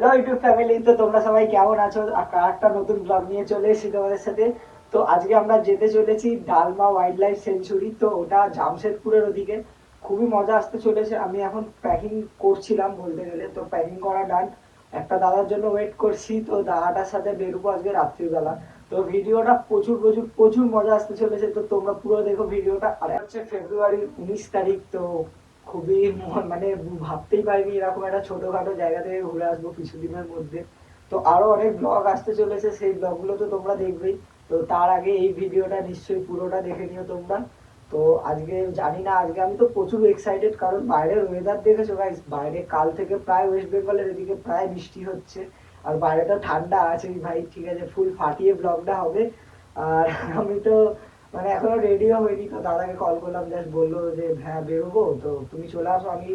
Hello YouTube family তো তোমরা সবাই কেমন আছো? আর একটা নতুন ব্লগ নিয়ে চলে এসেছি তোমাদের সাথে। তো আজকে আমরা যেতে চলেছি ডালমা ওয়াইল্ড লাইফ সেঞ্চুরি তো ওটা জামশেদপুরের ওদিকে। খুবই মজা আসতে চলেছে। আমি এখন প্যাকিং করছিলাম বলতে গেলে, তো প্যাকিং করা ডান একটা দাদার জন্য ওয়েট করছি, তো দাদাটার সাথে বেরোবো আজকে রাত্রিবেলা। তো ভিডিওটা প্রচুর প্রচুর প্রচুর মজা আসতে চলেছে। তো তোমরা পুরো দেখো ভিডিওটা। আর হচ্ছে ফেব্রুয়ারির উনিশ তারিখ, তো খুবই মানে ভাবতেই পারিনি এরকম একটা ছোটখাটো জায়গা থেকে ঘুরে আসব কিছুদিনের মধ্যে। তো আরও অনেক ব্লগ আসতে চলেছে, সেই ব্লগগুলো তো তোমরা দেখবেই। তো তার আগে এই ভিডিওটা নিশ্চয়ই পুরোটা দেখে নিও তোমরা। তো আজকে জানি না, আজকে আমি তো প্রচুর এক্সাইটেড কারণ বাইরের ওয়েদার দেখেছ গাইস বাইরে কাল থেকে প্রায় ওয়েস্ট বেঙ্গলের এদিকে প্রায় বৃষ্টি হচ্ছে। আর বাইরে তো ঠান্ডা আছে ভাই, ঠিক আছে ফুল ফাটিয়ে ব্লগটা হবে। আর আমি তো মানে এখনও রেডিও হয়নি। তো দাদাকে কল করলাম জাস্ট বলল যে হ্যাঁ বেরোবো, তো তুমি চলে আসো, আমি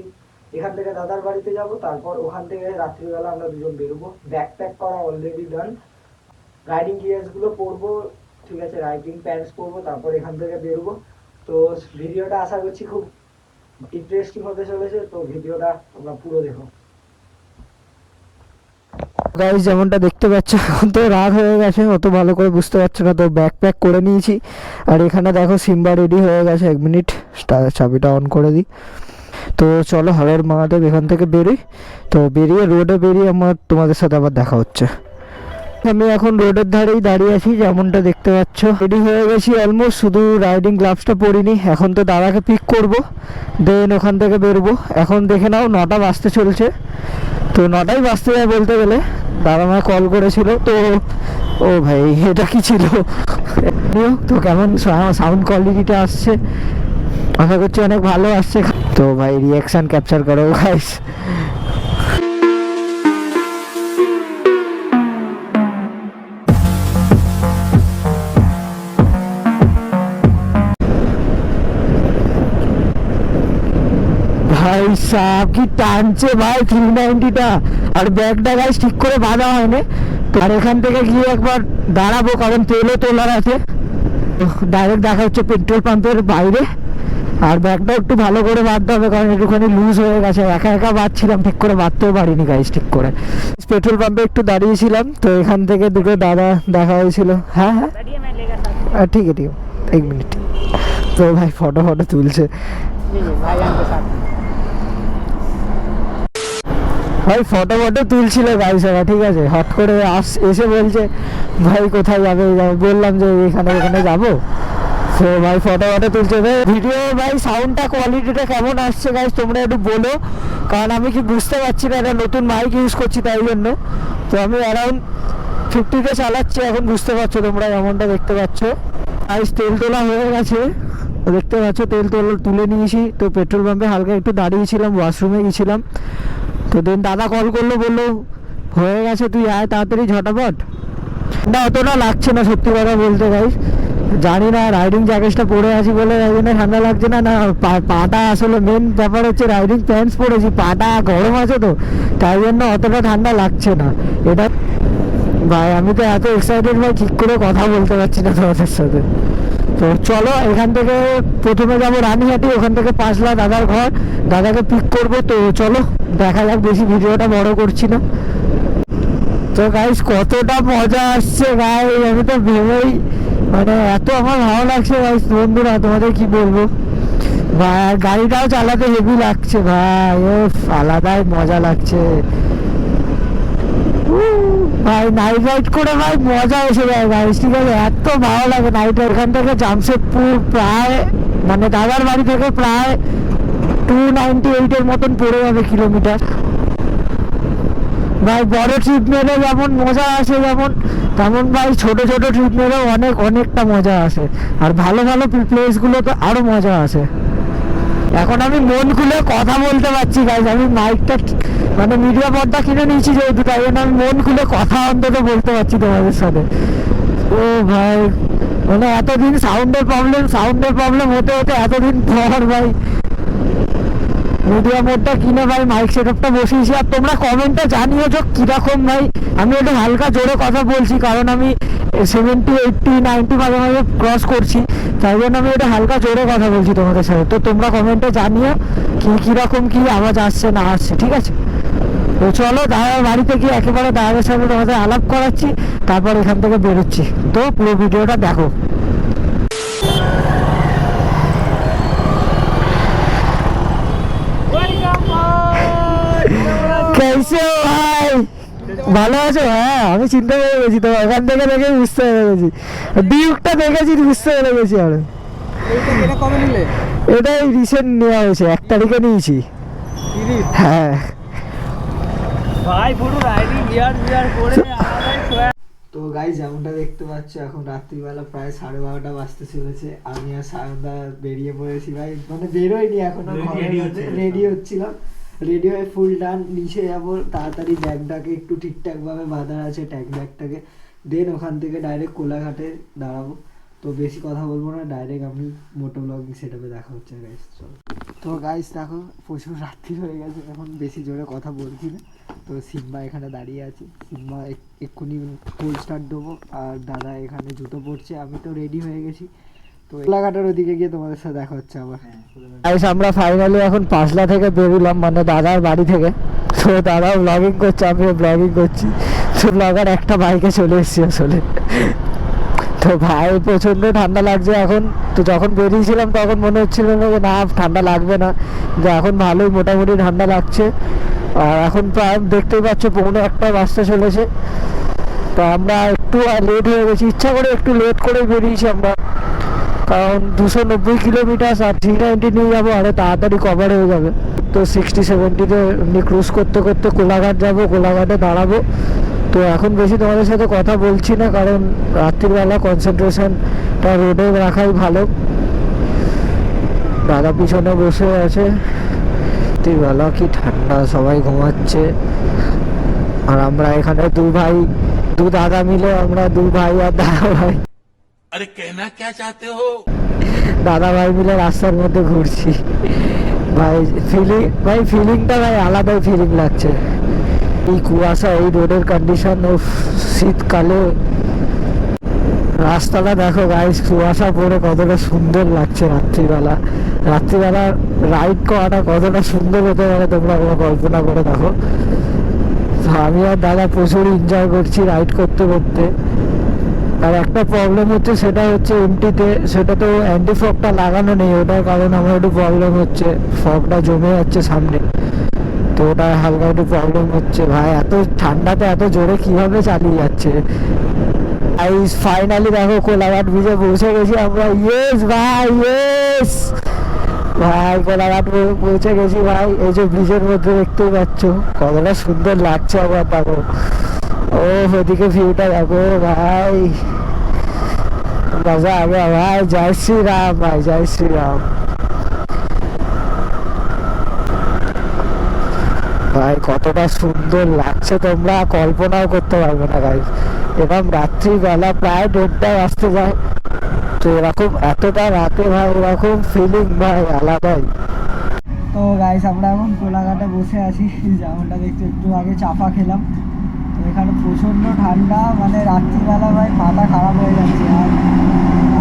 এখান থেকে দাদার বাড়িতে যাব, তারপর ওখান থেকে রাত্রিবেলা আমরা দুজন বেরোবো। ব্যাগ প্যাক করা অলরেডি ডান রাইডিং গিয়ার্সগুলো পরবো, ঠিক আছে রাইডিং প্যান্টস পরবো, তারপর এখান থেকে বেরোবো। তো ভিডিওটা আশা করছি খুব ইন্টারেস্টিং হতে চলেছে, তো ভিডিওটা তোমরা পুরো দেখো। গাইজ যেমনটা দেখতে পাচ্ছ তো রাত হয়ে গেছে, অত ভালো করে বুঝতে পারছ না, তো ব্যাগ প্যাক করে নিয়েছি। আর এখানে দেখো সিম্বা রেডি হয়ে গেছে, এক মিনিট চাবিটা অন করে দিই। তো চলো হরের মাহাদেব এখান থেকে বেরোই। তো বেরিয়ে রোডে বেরিয়ে আমার তোমাদের সাথে আবার দেখা হচ্ছে। আমি এখন রোডের ধারেই দাঁড়িয়ে আছি, যেমনটা দেখতে পাচ্ছ। রেডি হয়ে গেছি অলমোস্ট শুধু রাইডিং গ্লাভসটা পরিনি, এখন তো দাদাকে পিক করব দেন ওখান থেকে বেরবো। এখন দেখে নাও, নটা বাজতে চলছে। তো নটাই বাঁচতে যায় বলতে গেলে। দাদা মা কল করেছিল, তো ও ভাই, এটা কি ছিল? তো কেমন সাউন্ড কোয়ালিটিটা আসছে। আশা করছি অনেক ভালো আসছে। তো ভাই রিয়াকশান ক্যাপচার করো গাইস সাপ কি টানছে ভাই? থ্রি নাইনটিটা আর ব্যাগটা গাছ ঠিক করে বাঁধা হয়নি। তো আর এখান থেকে গিয়ে একবার দাঁড়াবো কারণ তেলও তোলার আছে। ডাইরেক্ট দেখা হচ্ছে পেট্রোল পাম্পের বাইরে। আর ব্যাগটা একটু ভালো করে বাঁধতে হবে কারণ একটুখানি লুজ হয়ে গেছে। একা একা বাঁধছিলাম ঠিক করে বাঁধতেও পারিনি গাইজ ঠিক করে। পেট্রোল পাম্পে একটু দাঁড়িয়েছিলাম তো এখান থেকে দুটো দাদা দেখা হয়েছিল। হ্যাঁ হ্যাঁ। ঠিক আছে ঠিক এক মিনিট তো ভাই ফটো ফটো তুলছে। ভাই ভাই ফটো ফটো তুলছিল গাইস ওরা ঠিক আছে? হট করে আস, এসে বলছে, ভাই, কোথায় যাবে? যাবে?" বললাম যে, এখানে এখানে যাব? তো ভাই ফটো ফটো তুলছে। ভিডিও ভাই সাউন্ডটা কোয়ালিটিটা কেমন আসছে গাইস তোমরা একটু বলো। কারণ আমি কি বুঝতে পারছি না একটা নতুন মাইক ইউজ করছি তাই জন্য। তো আমি অ্যারাউন্ড ফিফটিতে চালাচ্ছি, এখন বুঝতে পারছ তোমরা এমনটা দেখতে পাচ্ছ। গাইস তেল তোলা হয়ে গেছে। দেখতে পাচ্ছ, তেল তোল, তুলে নিয়েছি। তো পেট্রোল পাম্পে হালকা একটু দাঁড়িয়েছিলাম ওয়াশরুমে গেছিলাম তো দেন দাদা কল করল, বলল, হয়ে গেছে তুই, আয় তাড়াতাড়ি, ঝটাপট। না, অতটা লাগছে না, সত্যি কথা বলতে ভাই জানি না রাইডিং জ্যাকেটটা পরে আছি বলে জন্য ঠান্ডা লাগছে না না পাটা আসলে মেন ব্যাপার হচ্ছে রাইডিং প্যান্টস পরেছি পাটা গরম আছে তো, তাই জন্য অতটা ঠান্ডা লাগছে না। এটা ভাই, আমি তো এত এক্সাইটেড ভাই, ঠিক করে কথা বলতে পারছি না তোমাদের সাথে। তো চলো, এখান থেকে প্রথমে যাব রানীহাটি, ওখান থেকে পাঁচলা দাদার ঘর। দাদাকে পিক করব, তো চলো, দেখা যাক বেশি ভিডিওটা বড় করছি না। তো গাইস কতটা মজা আসছে গাই আমি তো ভেবেই মানে এত আমার ভালো লাগছে গাইস বন্ধুরা, তোমাদের কি বলব? ভাই গাড়িটাও চালাতে হেভি লাগছে ভাই ও আলাদাই মজা লাগছে। ভাই নাইট রাইড করে ভাই মজা এসে যায় গাইস ঠিক আছে? এত ভালো লাগে নাইট এখান থেকে জামশেদপুর প্রায় মানে দাদার বাড়ি থেকে প্রায় টু নাইনটি এইটের মতন পড়ে যাবে কিলোমিটার ভাই, বড় ট্রিপ মেরে যেমন মজা আসে যেমন, তেমন ভাই ছোট ছোট ট্রিপ মেরেও অনেক, অনেকটা মজা আসে। আর ভালো ভালো প্লেসগুলো তো আরও মজা আসে। এখন আমি মন খুলে কথা বলতে পারছি গাইজ আমি মাইকটা মানে মিডিয়া পর্দা কিনে নিয়েছি যেহেতু, তাই জন্য আমি মন খুলে কথা অন্তত বলতে পারছি তোমাদের সাথে। ও ভাই মানে এতদিন সাউন্ডের প্রবলেম সাউন্ডের প্রবলেম হতে হতে এতদিন পর, ভাই। মিডিয়া মোডটা কিনে ভাই মাইক সেটআপটা বসিয়েছি। আর তোমরা কমেন্টে জানিয়েছো কীরকম ভাই? আমি একটু হালকা জোরে কথা বলছি, কারণ আমি সেভেন্টি এইটটি নাইনটি মাঝে মাঝে ক্রস করছি। তাই জন্য আমি এটা হালকা জোরে কথা বলছি তোমাদের সাথে। তো তোমরা কমেন্টে জানিও কি, কীরকম কি আওয়াজ আসছে, না আসছে, ঠিক আছে? তো চলো, দাদার বাড়িতে গিয়ে একেবারে দাদার সাথে তোমাদের আলাপ করাচ্ছি, তারপর এখান থেকে বেরোচ্ছি। তো পুরো ভিডিওটা দেখো। কেসে ভাই ভালো আছো? হ্যাঁ আমি চিন্তা করে গেছি তো ওখান থেকে দেখে বুঝতে পেরে গেছি। ডিউকটা দেখেছি বুঝতে পেরে গেছি আর এটা কবে নিলে এটাই রিসেন্ট নেওয়া হয়েছে এক তারিখে নিয়েছি। হ্যাঁ। ভাই পুরো রাইডিং গিয়ার গিয়ার করে তো গাই যেমনটা দেখতে পাচ্ছ এখন রাত্রিবেলা প্রায় সাড়ে বারোটা বাজতে চলেছে। আমি আর সায়নদা বেরিয়ে পড়েছি ভাই। মানে বেরোয়নি এখন রেডি হচ্ছিলাম। রেডি হয়ে ফুল ডান, নিচে যাব, তাড়াতাড়ি ব্যাগটাকে একটু ঠিকঠাক ভাবে বাঁধা আছে ট্যাগ ব্যাগটাকে। দেন ওখান থেকে ডাইরেক্ট কোলাঘাটে দাঁড়াবো। তো বেশি কথা বলব না ডাইরেক্ট আমি মোটো ব্লগিং সেটাপে দেখা হচ্ছে গাইস চলো। তো গাইস দেখো, প্রচুর রাত্রি হয়ে গেছে, এখন বেশি জোরে কথা বলছি না। তো সিম্বা এখানে দাঁড়িয়ে আছে। সিম্বা এক- এক্ষুনি ফুল স্টার্ট দেবো। আর দাদা এখানে জুতো পরছে, আমি তো রেডি হয়ে গেছি। তো এলাকাটার ওদিকে গিয়ে তোমাদের সাথে দেখা হচ্ছে আবার। গাইস আমরা ফাইনালি এখন পাঁচলা থেকে বেরোলাম মানে দাদার বাড়ি থেকে। তো দাদা ব্লগিং করছে আমিও ব্লগিং করছি। তো ব্লগার একটা বাইকে চলে এসেছি আসলে। তো ভাই প্রচণ্ড ঠান্ডা লাগছে এখন। তো যখন বেরিয়েছিলাম তখন মনে হচ্ছিল না যে না ঠান্ডা লাগবে না। যে এখন ভালোই মোটামুটি ঠান্ডা লাগছে। আর এখন প্রায় দেখতেই পাচ্ছ পৌনে একটা বাজতে চলেছে। তো আমরা একটু লেট হয়ে গেছি। ইচ্ছা করে একটু লেট করে বেরিয়েছি আমরা। কারণ দুশো নব্বই কিলোমিটার আর থ্রি নাইনটি নিয়ে যাব আরও তাড়াতাড়ি কভার হয়ে যাবে। তো সিক্সটি সেভেন্টিতে এমনি ক্রুজ করতে করতে কোলাঘাট যাব, কোলাঘাটে দাঁড়াবো। তো এখন বেশি তোমাদের সাথে কথা বলছি না, কারণ রাত্রিবেলা কনসেন্ট্রেশনটা রোডে রাখাই ভালো। দাদা পিছনে বসে আছে। রাত্রিবেলা কি ঠান্ডা, সবাই ঘুমাচ্ছে। আর আমরা এখানে দু ভাই, দু দাদা মিলে আমরা দু ভাই আর দাদা ভাই। আরে কেনা কে চাতে হো দাদা ভাই মিলে রাস্তার মধ্যে ঘুরছি। ভাই ফিলিং ভাই ফিলিংটা ভাই আলাদাই ফিলিং লাগছে। এই কুয়াশা, এই রোডের কন্ডিশন ও শীতকালে। রাস্তাটা দেখো গাইস কুয়াশা পড়ে কতটা সুন্দর লাগছে রাত্রিবেলা। রাত্রিবেলা রাইড করাটা কতটা সুন্দর হতে পারে তোমরা কোনো কল্পনা করে দেখো। আমি আর দাদা প্রচুর এনজয় করছি রাইড করতে করতে। আর একটা প্রবলেম হচ্ছে, সেটা হচ্ছে এমটিতে সেটা তো অ্যান্টি ফগটা লাগানো নেই, ওটার কারণ আমার একটু প্রবলেম হচ্ছে ফগটা জমে যাচ্ছে সামনে। তো ওটা হালকা একটু প্রবলেম হচ্ছে। ভাই, এত ঠান্ডাতে এত জোরে কীভাবে চালিয়ে যাচ্ছে? আই ফাইনালি দেখো, কোলাঘাট ব্রিজে পৌঁছে গেছি আমরা। ইয়েস ভাই ইয়েস ভাই, কোলাঘাট পৌঁছে গেছি ভাই। এই যে ব্রিজের মধ্যে দেখতেই পাচ্ছ, কতটা সুন্দর লাগছে আবার দেখো। ও ওদিকে ভিউটা দেখো, ভাই। মজা হবে ভাই জয় শ্রীরাম ভাই জয় শ্রীরাম ভাই কতটা সুন্দর লাগছে তোমরা, কল্পনাও করতে পারবে না গাইজ এবং রাত্রিবেলা প্রায় দেড়টা আসতে যায়। তো এরকম এতটা রাতে ভাই, এরকম ফিলিং ভাই, আলাদাই। তো গাইস আমরা এখন কোলাঘাটে বসে আছি। যেমনটা দেখতে একটু আগে চাপা খেলাম। তো এখানে প্রচণ্ড ঠান্ডা মানে রাত্রিবেলা ভাই মাথা খারাপ হয়ে যাচ্ছে। আর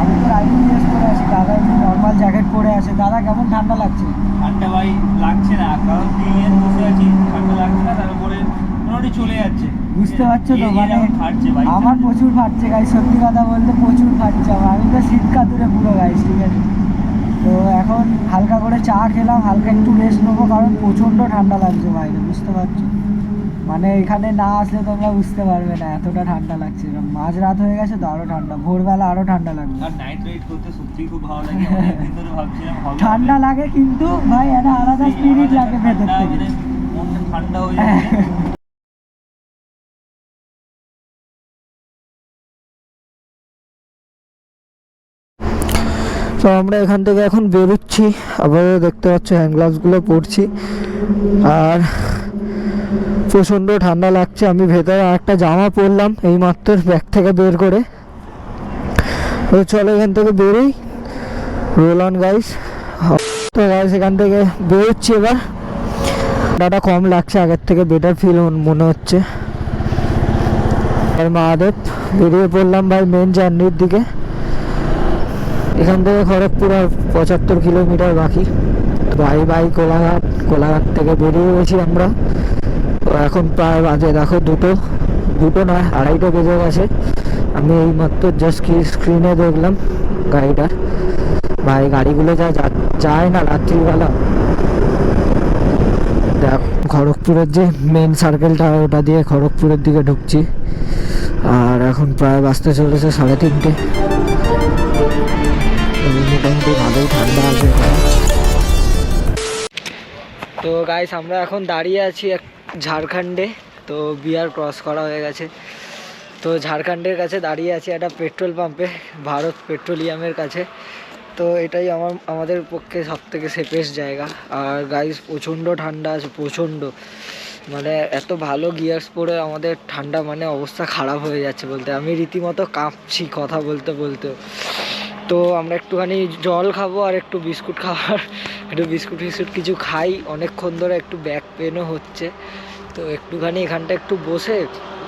আমি তো রাইডিং ড্রেস পরে আছি দাদা এমনি নর্মাল জ্যাকেট পরে আছে। দাদা কেমন ঠান্ডা লাগছে? ঠান্ডা ভাই লাগছে না। কারণ দিয়ে বসে আছি ঠান্ডা লাগছে না তারপরে মোটামুটি চলে যাচ্ছে। বুঝতে পারছ তো? মানে আমার প্রচুর ফাটছে গাই সত্যি কথা বলতে প্রচুর ফাটছে আমার। আমি তো শীত কাতুরে পুরো গাইস ঠিক আছে? তো এখন হালকা করে চা খেলাম হালকা একটু রেস্ট নেব কারণ প্রচণ্ড ঠান্ডা লাগছে বাইরে বুঝতে পারছ? মানে এখানে না আসলে তোমরা বুঝতে পারবে না এতটা ঠান্ডা লাগছে মাঝ রাত হয়ে গেছে তো আরও ঠান্ডা ভোরবেলা আরও ঠান্ডা লাগবে। আর নাইট রাইড করতে সত্যি খুব ভালো লাগে অনেকদিন ধরে ভাবছিলাম হবে ঠান্ডা লাগে কিন্তু ভাই একটা আলাদা স্পিরিট লাগে ভেতর থেকে। মানে মনটা ঠান্ডা হয়ে যাচ্ছে তো আমরা এখান থেকে এখন বেরোচ্ছি আবারও দেখতে পাচ্ছ হ্যান্ড গ্লাভসগুলো পরছি। আর প্রচণ্ড ঠান্ডা লাগছে, আমি ভেতরে একটা জামা পরলাম এই মাত্র ব্যাগ থেকে বের করে। তো চলো এখান থেকে বেরোই। রোল অন গাইস তো গাইস এখান থেকে বেরোচ্ছি এবার। ঠান্ডাটা কম লাগছে, আগের থেকে বেটার ফিল মনে হচ্ছে। আর মহাদেব, বেরিয়ে পড়লাম ভাই মেন জার্নির দিকে। এখান থেকে খড়গপুর আর পঁচাত্তর কিলোমিটার বাকি। ভাই ভাই কোলাঘাট কোলাঘাট থেকে বেরিয়ে গেছি আমরা। এখন প্রায় বাজে, দেখো দুটো দুটো নয়, আড়াইটে বেজে গেছে। আমি এই মাত্র জাস্ট কি স্ক্রিনে দেখলাম গাড়িটার ভাই, গাড়িগুলো যা যায় না রাত্রিবেলা। দেখ, খড়গপুরের যে মেন সার্কেলটা ওটা দিয়ে খড়গপুরের দিকে ঢুকছি। আর এখন প্রায় বাজতে চলেছে সাড়ে তিনটে। মোটামুটি ভালোই ঠান্ডা আছে। তো গাইস আমরা এখন দাঁড়িয়ে আছি এক ঝাড়খণ্ডে, তো বিয়ার ক্রস করা হয়ে গেছে। তো ঝাড়খণ্ডের কাছে দাঁড়িয়ে আছি একটা পেট্রোল পাম্পে, ভারত পেট্রোলিয়ামের কাছে। তো এটাই আমার, আমাদের পক্ষে সব থেকে সেফেস্ট জায়গা। আর গাইস প্রচণ্ড ঠান্ডা আছে, প্রচণ্ড। মানে এত ভালো গিয়ার্স পরে আমাদের ঠান্ডা মানে অবস্থা খারাপ হয়ে যাচ্ছে বলতে। আমি রীতিমতো কাঁপছি কথা বলতে বলতে তো আমরা একটুখানি জল খাব আর একটু বিস্কুট খাবার একটু বিস্কুট ফিস্কুট কিছু খাই। অনেকক্ষণ ধরে একটু ব্যাক পেনও হচ্ছে। তো একটুখানি এখানটা একটু বসে।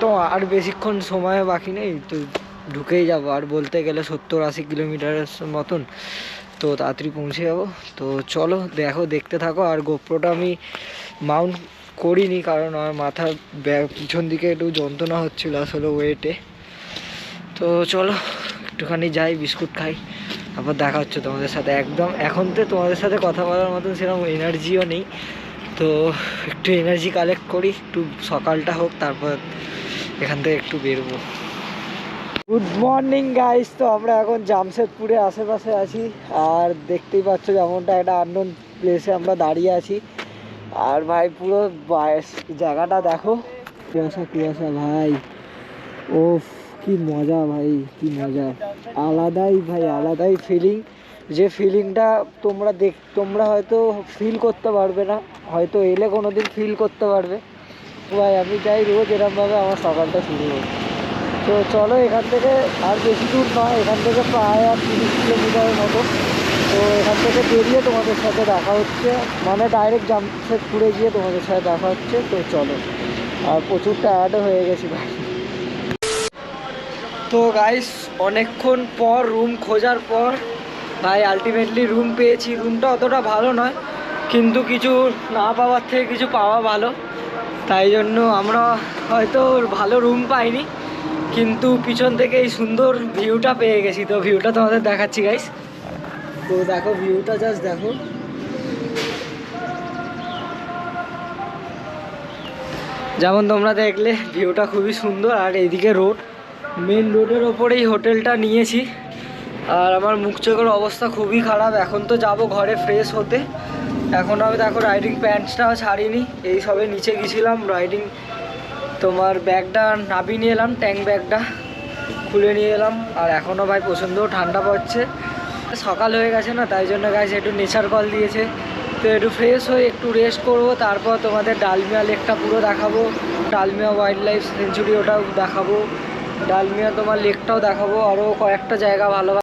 তো আর বেশিক্ষণ সময় বাকি নেই। তো ঢুকেই যাব। আর বলতে গেলে সত্তর আশি কিলোমিটারের মতন। তো তাড়াতাড়ি পৌঁছে যাব। তো চলো, দেখো, দেখতে থাকো। আর গোপ্রোটা আমি মাউন্ট করিনি কারণ আমার মাথার পিছন দিকে একটু যন্ত্রণা হচ্ছিল আসলে ওয়েটে তো চলো। একটুখানি যাই, বিস্কুট খাই, তারপর দেখা হচ্ছে তোমাদের সাথে। একদম, এখন তো তোমাদের সাথে কথা বলার মতন সেরকম এনার্জিও নেই। তো একটু এনার্জি কালেক্ট করি, একটু সকালটা হোক, তারপর এখান থেকে একটু বেরোবো। গুড মর্নিং গাইস তো আমরা এখন জামশেদপুরে আশেপাশে আছি, আর দেখতেই পাচ্ছ যেমনটা একটা আননোন প্লেসে আমরা দাঁড়িয়ে আছি। আর ভাই, পুরো জায়গাটা দেখো। কুয়াশা কুয়াশা ভাই ও কি মজা ভাই, কি মজা। আলাদাই ভাই, আলাদাই ফিলিং যে ফিলিংটা তোমরা দেখ, তোমরা হয়তো ফিল করতে পারবে না, হয়তো এলে কোনো দিন ফিল করতে পারবে। ভাই, আমি চাই রোজ এরমভাবে আমার সকালটা শুরু হোক। তো চলো এখান থেকে আর বেশি দূর নয়, এখান থেকে প্রায় আর তিরিশ কিলোমিটারের মতো। তো এখান থেকে বেরিয়ে তোমাদের সাথে দেখা হচ্ছে মানে ডাইরেক্ট জামশেদপুরে গিয়ে তোমাদের সাথে দেখা হচ্ছে। তো চলো, আর প্রচুর টায়ার্ডও হয়ে গেছি ভাই। তো গাইস অনেকক্ষণ পর রুম খোঁজার পর, ভাই আলটিমেটলি রুম পেয়েছি। রুমটা অতটা ভালো নয়, কিন্তু কিছু না পাওয়ার থেকে কিছু পাওয়া ভালো। তাই জন্য আমরা হয়তো ভালো রুম পাইনি, কিন্তু পিছন থেকে এই সুন্দর ভিউটা পেয়ে গেছি। তো ভিউটা তোমাদের দেখাচ্ছি গাইস তো দেখো ভিউটা জাস্ট দেখো। যেমন তোমরা দেখলে ভিউটা খুবই সুন্দর, আর এইদিকে রোড মেন রোডের ওপরেই হোটেলটা নিয়েছি। আর আমার মুখ চোখের অবস্থা খুবই খারাপ। এখন তো যাব ঘরে ফ্রেশ হতে। এখন আমি দেখো রাইডিং প্যান্টসটাও ছাড়িনি। এই সবে নিচে গেছিলাম। রাইডিং তোমার ব্যাগটা নাবি নিয়ে এলাম ট্যাঙ্ক ব্যাগটা খুলে নিয়ে এলাম। আর এখনও ভাই প্রচণ্ড ঠান্ডা পড়ছে। সকাল হয়ে গেছে না, তাই জন্য গাছ একটু নেচার কল দিয়েছে। তো একটু ফ্রেশ হয়ে একটু রেস্ট করব, তারপর তোমাদের ডালমিয়া লেকটা পুরো দেখাবো। ডালমিয়া ওয়াইল্ড লাইফ সেঞ্চুরি ওটাও দেখাবো। ডালমিয়া তোমার লেকটাও দেখাবো আরও কয়েকটা জায়গা ভালো